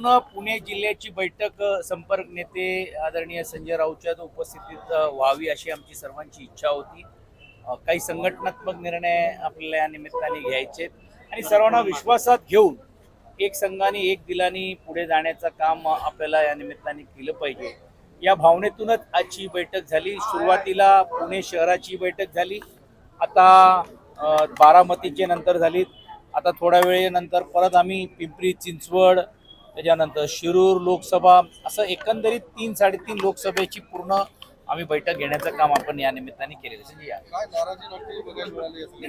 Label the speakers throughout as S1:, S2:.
S1: पूर्ण पुणे जिल्ह्याची बैठक संपर्क नेते आदरणीय संजय राऊतच्या उपस्थितीत व्हावी अशी आमची सर्वांची इच्छा होती. काही संघटनात्मक निर्णय आपल्याला या निमित्ताने घ्यायचे आणि सर्वांना विश्वासात घेऊन एक संघाने एक दिलानी पुढे जाण्याचं काम आपल्याला या निमित्ताने केलं पाहिजे. या भावनेतूनच आजची बैठक झाली. सुरुवातीला पुणे शहराची बैठक झाली. आता बारामतीचे नंतर झाली. आता थोड्या वेळेनंतर परत आम्ही पिंपरी चिंचवड त्याच्यानंतर शिरूर लोकसभा असं एकंदरीत तीन साडेतीन लोकसभेची पूर्ण आम्ही बैठक घेण्याचं काम आपण या निमित्ताने केलेलं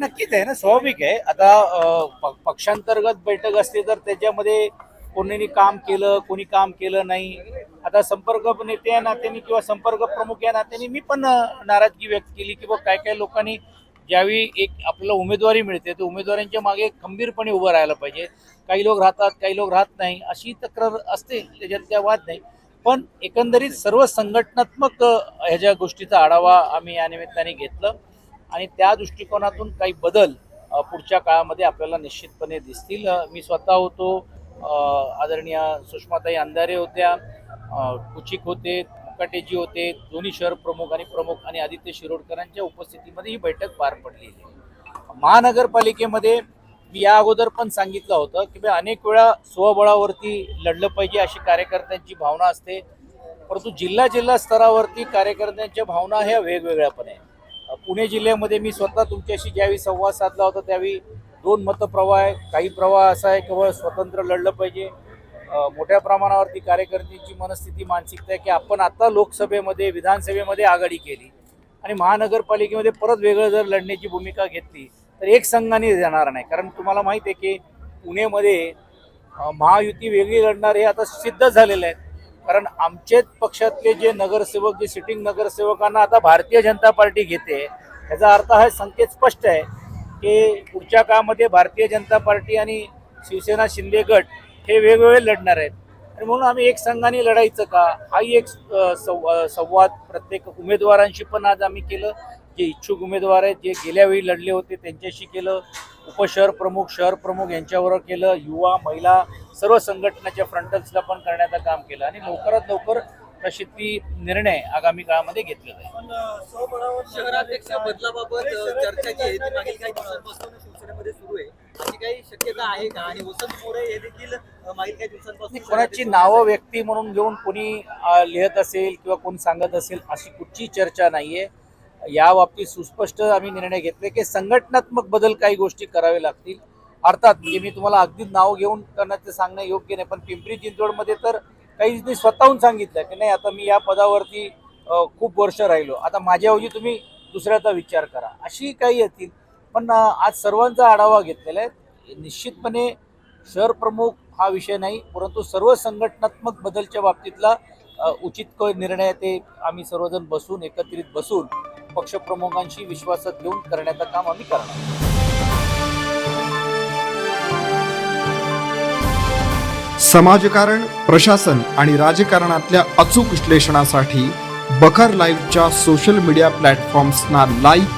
S1: नक्कीच आहे ना स्वाभाविक आहे. आता पक्षांतर्गत बैठक असते तर त्याच्यामध्ये कोणी काम केलं कोणी काम केलं नाही. आता संपर्क नेते या नात्याने किंवा संपर्क प्रमुख या नात्याने मी पण नाराजगी व्यक्त केली की बा काय काय लोकांनी ज्यावेळी एक आपल्याला उमेदवारी मिळते तर उमेदवारांच्या मागे खंबीरपणे उभं राहायला पाहिजे. काही लोक राहतात काही लोक राहत नाही अशी तक्रार असते त्याच्यात काय वाद नाही. पण एकंदरीत सर्व संघटनात्मक ह्याच्या गोष्टीचा आढावा आम्ही या निमित्ताने घेतलं. आणि त्या दृष्टिकोनातून काही बदल पुढच्या काळामध्ये आपल्याला निश्चितपणे दिसतील. मी स्वतः होतो आदरणीय सुषमाताई अंधारे होत्या कुचिक होते मुकाटेजी होते दोन्ही शहर प्रमुख आणि प्रमुख आणि आदित्य शिरोडकरांच्या उपस्थितीमध्ये ही बैठक पार पडलेली आहे. महानगरपालिकेमध्ये मी या अगोदर पण सांगितलं होतं की बा अनेक वेळा स्वबळावरती लढलं पाहिजे अशी कार्यकर्त्यांची भावना असते. परंतु जिल्हा जिल्हा स्तरावरती कार्यकर्त्यांच्या भावना ह्या वेगवेगळ्या पण आहे पुणे जिल्ह्यामध्ये मी स्वतः तुमच्याशी ज्यावेळी संवाद साधला होता त्यावेळी दोन मतप्रवाह आहे. काही प्रवाह असा आहे केवळ स्वतंत्र लढलं पाहिजे. मोठ्या प्रमाणावरती कार्यकर्त्यांची मनस्थिती मानसिकता आहे की आपण आता लोकसभेमध्ये विधानसभेमध्ये आघाडी केली आणि महानगरपालिकेमध्ये परत वेगळं जर लढण्याची भूमिका घेतली तर एक संघाने देणार नाही. कारण तुम्हाला माहीत आहे की पुणेमध्ये महायुती वेगळी लढणार हे आता सिद्ध झालेलं आहे. कारण आमचेच पक्षातले जे नगरसेवक जे सिटिंग नगरसेवकांना आता भारतीय जनता पार्टी घेते याचा अर्थ हा संकेत स्पष्ट आहे की पुढच्या काळामध्ये भारतीय जनता पार्टी आणि शिवसेना शिंदे गट हे वेगवेगळे लढणार आहेत. आणि म्हणून आम्ही एक संघाने लढायचं का? हाही एक संवाद प्रत्येक उमेदवारांशी पण आज आम्ही केलं. जे इच्छुक उमेदवार आहेत जे गेल्या वेळी लढले होते त्यांच्याशी केलं. उपशहर प्रमुख शहर प्रमुख यांच्याबरोबर केलं. युवा महिला सर्व संघटनाच्या फ्रंटल्सला पण करण्याचं काम केलं. आणि लवकरात लवकर प्रसिद्धी निर्णय आगामी काळामध्ये घेतला जाईल.
S2: शहराध्यक्ष बदलाबाबत चर्चा जी आहे ती मागील काही दिवसांपासून शिवसेनेमध्ये सुरू आहे. काही शक्यता आहे का? आणि
S1: कोणाची नावं व्यक्ती म्हणून घेऊन कोणी लिहत असेल किंवा कोणी सांगत असेल अशी कुठची चर्चा नाहीये. या बाबतीत सुस्पष्ट आम्ही निर्णय घेतले की संघटनात्मक बदल काही गोष्टी करावे लागतील. अर्थात म्हणजे मी तुम्हाला अगदी नाव घेऊन करण्याचं सांगणं योग्य नाही पण पिंपरी चिंचवडमध्ये तर काही मी स्वतःहून सांगितलं की नाही आता मी या पदावरती खूप वर्ष राहिलो. आता माझ्याऐवजी तुम्ही दुसऱ्याचा विचार करा. अशी काही येतील. पण आज सर्वांचा आढावा घेतलेला आहे. निश्चितपणे शहर प्रमुख हा विषय नाही परंतु सर्व संघटनात्मक बदलच्या बाबतीतला उचित निर्णय ते आम्ही सर्वजण बसून एकत्रित बसून पक्षप्रमुखांशी विश्वासात घेऊन करण्याचं काम आम्ही करणार
S3: समाजकारण प्रशासन आणि राजकारणातल्या अचूक विश्लेषणासाठी बखर लाईव्हच्या सोशल मीडिया प्लॅटफॉर्म्सना लाईक